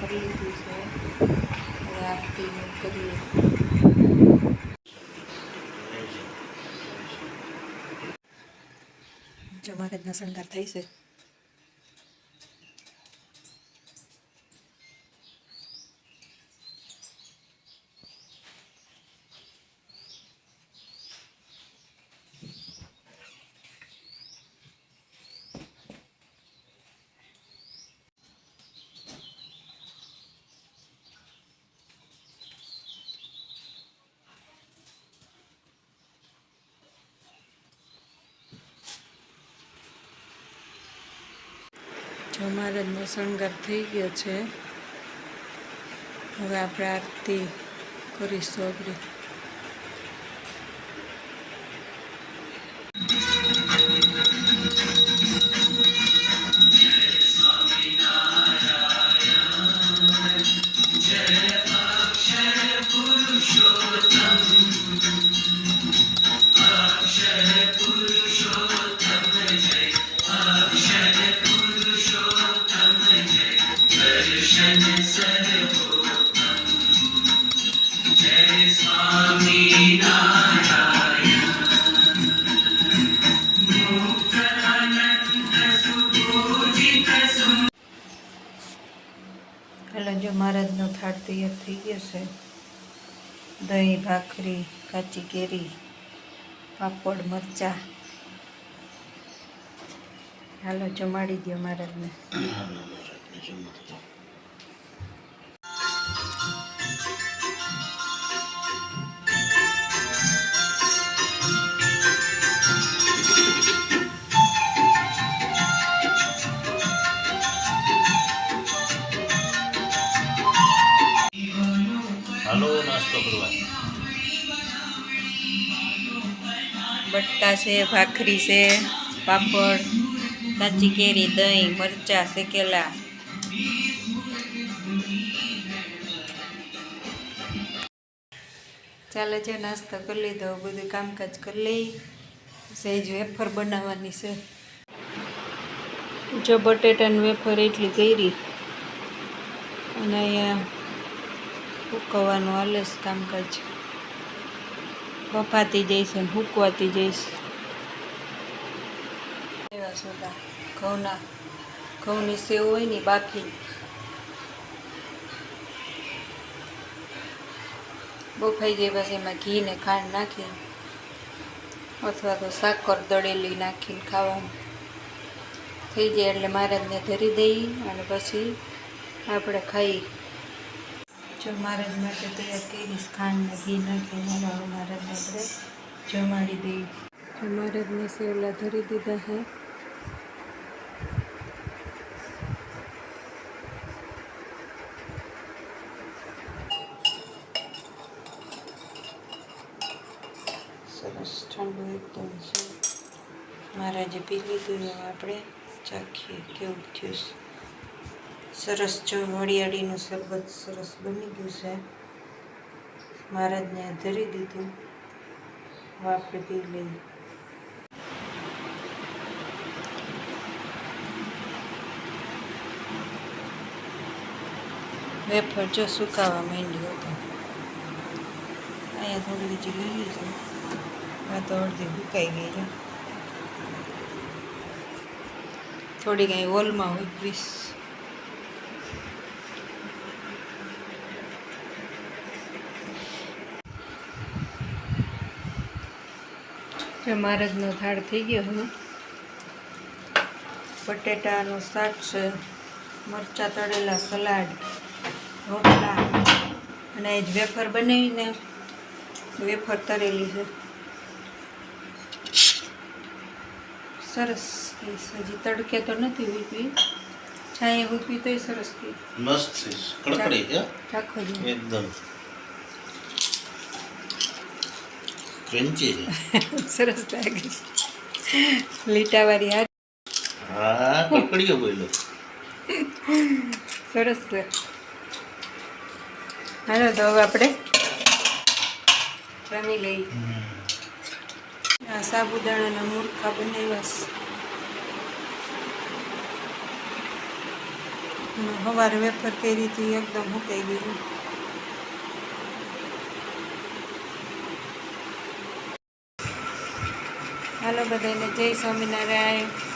કરી લીધું છે. હવે આરતી કરીએ. જમાકતના શણગાર થઈ છે. જો મહારાજનો શણગાર થઈ ગયો છે. હવે આપણે આરતી કરીશું આપણે જો મહારાજનો થાળ તૈયાર થઈ ગયો છે. દહીં, ભાખરી, કાચી કેરી, પાપડ, મરચાં. હાલો, જમાડી દો મહારાજને. બટકા છે, ભાખરી છે, પાપડ કાચી કેરી, દહીં, મરચાં, શેકેલા. ચાલે છે, નાસ્તો કરી લીધો, બધું કામકાજ કરી લઈ. સહેજ વેફર બનાવવાની છે. જો બટેટાની વેફર એટલી કરી અને અહીંયા ઉકવવાનું છે કામકાજ. બફાતી જઈશ અને હૂકવાતી જઈશ એવા સોદા ઘઉંના ઘઉંની સેવ હોય ને બાફી બફાઈ જાય પછી એમાં ઘી ને ખાંડ નાખી અથવા તો સાકર દળેલી નાખીને ખાવાનું થઈ જાય એટલે મહારાજને ધરી દઈ અને પછી આપણે ખાઈ જો મહારાજ માટે તૈયાર કરીશ સ્થાન નથી ઘી નાખીને હવે મહારાજને આપણે જમાડી દઈ. જો મહારાજને સેવલા ધરી દીધા છે સરસ ઠંડુ એકદમ છે. મહારાજે પી લીધું આપણે ચાખીએ કેવું થયું છે? સરસ જો વડિયાળીનું શરબત સરસ બની ગયું છે. મહારાજને ધરી દીધું. હવે આપણે પી લઈએ વેફર જો સુકાવા માંડ્યો હતો. અહીંયા થોડી બીજી લીલી છે આ તો અડધી સુકાઈ ગઈ છે. થોડી કંઈ હોલમાં હોય વીસ મહારાજનો થાળ થઈ ગયો હવે બટેટાનું શાક છે મરચાં તળેલા સલાડ રોટલા અને એ જ વેફર બનાવીને વેફર તળેલી છે. સરસ હજી તડકે તો નથી ઉપી છાંયે વીપી તોય સરસ થઈ. મસ્ત છે કડકડી એકદમ. ક્રન્ચી છે. સરસ લાગે લીટાવાળી હાથ. હા કડકડીઓ બોલ્યો. સરસ છે. હાલો તો હવે આપણે રમી લઈ સાબુદાણાના મૂર્ખા બનાવ્યા છે. સવારે વેફર કરી હતી એકદમ મૂકાઈ ગયું. હાલો બધાને જય સ્વામિનારાયણ.